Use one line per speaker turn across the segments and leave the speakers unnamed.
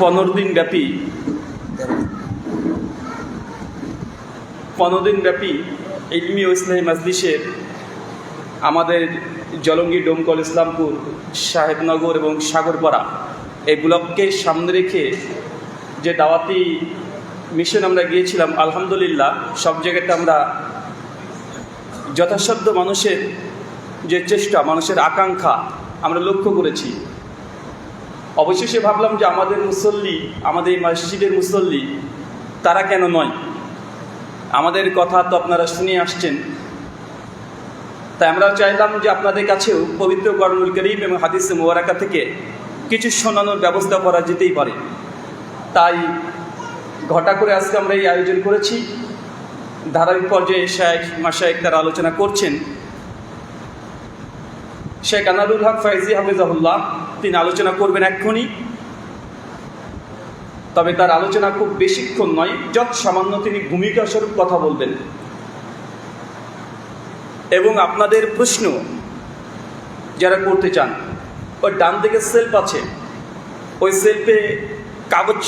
পনেরো দিন ব্যাপী, পনেরো দিন ব্যাপী ইলমি ইসলামী মাজলিসের আমাদের জলঙ্গি ডোমকল ইসলামপুর, সাহেবনগর এবং সাগরপাড়া এই ব্লককে সামনে রেখে যে দাওয়াতি মিশন আমরা গিয়েছিলাম, আলহামদুলিল্লাহ সব জায়গাতে আমরা যথাসাধ্য মানুষের যে চেষ্টা, মানুষের আকাঙ্ক্ষা আমরা লক্ষ্য করেছি। অবশেষে ভাবলাম যে আমাদের মুসল্লি, আমাদের মসজিদের মুসল্লি, তারা কেন নয়? আমাদের কথা তো আপনারা শুনে আসছেন। তাই আমরা চাইলাম যে আপনাদের কাছেও পবিত্র করণুল করিম এবং হাদিস মোবারাকা থেকে কিছু শোনানোর ব্যবস্থা করা যেতেই পারে। তাই ঘটা করে আজকে আমরা এই আয়োজন করেছি। ধারাবাহিক পর্যায়ে শেখ মাসায়েক তারা আলোচনা করছেন। শেখ আনারুল হক ফাইজি হাফিজাহুল্লাহ তিনি আলোচনা করবেন এক্ষুনি। তবে তার আলোচনা খুব বেশিক্ষণ নয়, যত সামান্য তিনি ভূমিকা স্বরূপ কথা বলবেন। এবং আপনাদের প্রশ্ন যারা করতে চান, ওই ডান দিকে সেলফ আছে, ওই সেলফে কাগজ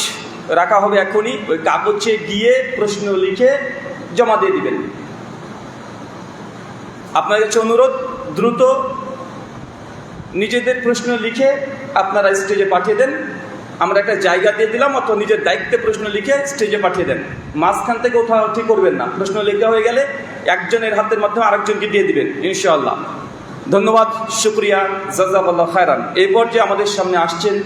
রাখা হবে এখনই ওই কাগজে গিয়ে প্রশ্ন লিখে জমা দিয়ে দিবেন। আপনার কাছে অনুরোধ, দ্রুত নিজেদের প্রশ্ন লিখে আপনারা স্টেজে পাঠিয়ে দেন। আমরা একটা জায়গা দিয়ে দিলাম অথবা নিজের দায়িত্বে প্রশ্ন লিখে স্টেজে পাঠিয়ে দেন। মাঝখান থেকে ওঠাউঠি করবেন না। প্রশ্ন লেখা হয়ে গেলে একজনের হাতের মাধ্যমে আরেকজনকে দিয়ে দিবেন, ইনশাআল্লাহ। ধন্যবাদ, শুক্রিয়া জাজাবাল্লাহ খায়রান। এই পর্যায়ে আমাদের সামনে আসছেন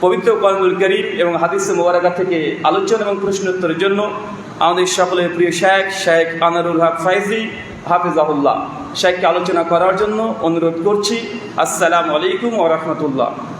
পবিত্র কলমুল করিম এবং হাদিস মোবারকা থেকে আলোচনা এবং প্রশ্ন উত্তরের জন্য আমাদের সকলের প্রিয় শেখ শেখ আনারুল হক ফাইজি, হাফিজাহুল্লাহ। শেখকে আলোচনা করার জন্য অনুরোধ করছি। আসসালামু আলাইকুম ওরহমতুল্লাহ রহমতুল্লাহ।